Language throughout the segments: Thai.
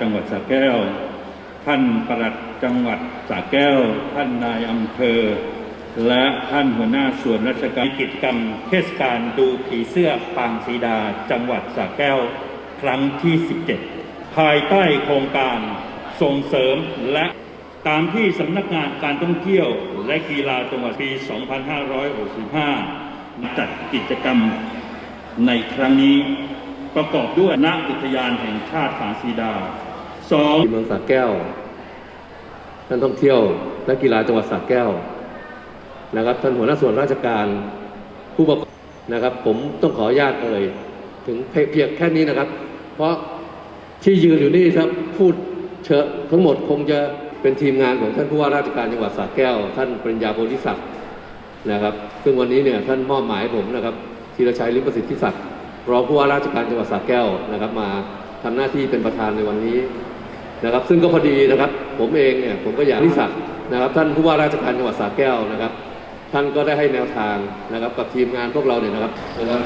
จังหวัดสระแก้ว ท่านปลัดจังหวัดสระแก้ว ท่านนายอำเภอ และท่านหัวหน้าส่วนราชการกิจกรรม เทศกาลดูผีเสื้อปางสีดา จังหวัดสระแก้ว ครั้งที่ 17 ภายใต้โครงการส่งเสริมและตามที่สำนักงานการท่องเที่ยวและกีฬาจังหวัดปี 2565 จัดกิจกรรมในครั้งนี้ ประกอบด้วยณอุทยานแห่งชาติผาสีดาสองที่เมืองสระแก้วท่านท่องเที่ยวและกีฬาจังหวัดสระแก้วนะครับท่านหัวหน้าส่วนราชการผู้ประกอบนะครับ ผมต้องขออนุญาตเอ่ยถึงเพียงแค่นี้นะครับ เพราะที่ยืนอยู่นี่ครับพูดเชอะทั้งหมดคงจะเป็นทีมงานของท่านผู้ว่าราชการจังหวัดสระแก้ว ท่านปริญญาโพธิศักดิ์นะครับ ซึ่งวันนี้เนี่ยท่านมอบหมายผมนะครับธีรชัยลิมประสิทธิศักดิ์ รองผู้ว่าราชการจังหวัดสระแก้วนะครับ มาทำหน้าที่เป็นประธานในวันนี้นะครับ ซึ่งก็พอดีนะครับ ผมเองเนี่ยผมก็อยากที่สักดิ์นะครับ ท่านผู้ว่าราชการจังหวัดสระแก้วนะครับ ท่านก็ได้ให้แนวทางนะครับ กับทีมงานพวกเราเนี่ยนะครับนะครับ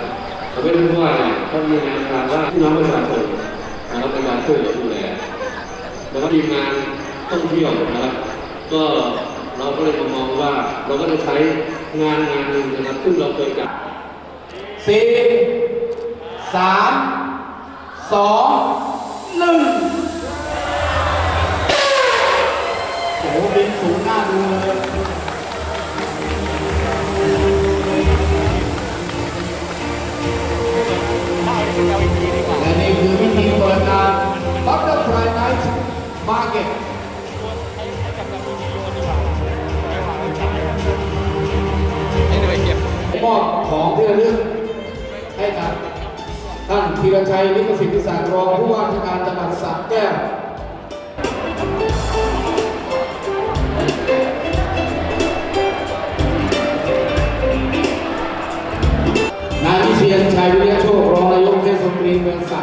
ผมเป็นผู้ว่าเนี่ยท่านมีแนวทางว่าพี่น้องประชาชนนะครับในการช่วยเหลือดูแลนะครับทีมงานท่องเที่ยวนะครับ ก็เราก็เลยมามองว่าเราก็จะใช้งานงานหนึ่งนะครับซึ่งเราเคยจัดสี่ สามสองหนึ่งโอ้โหบินสูงหน้าดูเลยและนี่คือพิธีเปิดงาน Butterfly Night Market มอบของที่ระลึกให้กับ ท่านธีรชัยลิขสิทธิศักดิ์รองผู้ว่าราชการจังหวัดสระแก้วนายวิเชียนชัยวิริยโชครองนายกเทศมนตรีเมืองสระ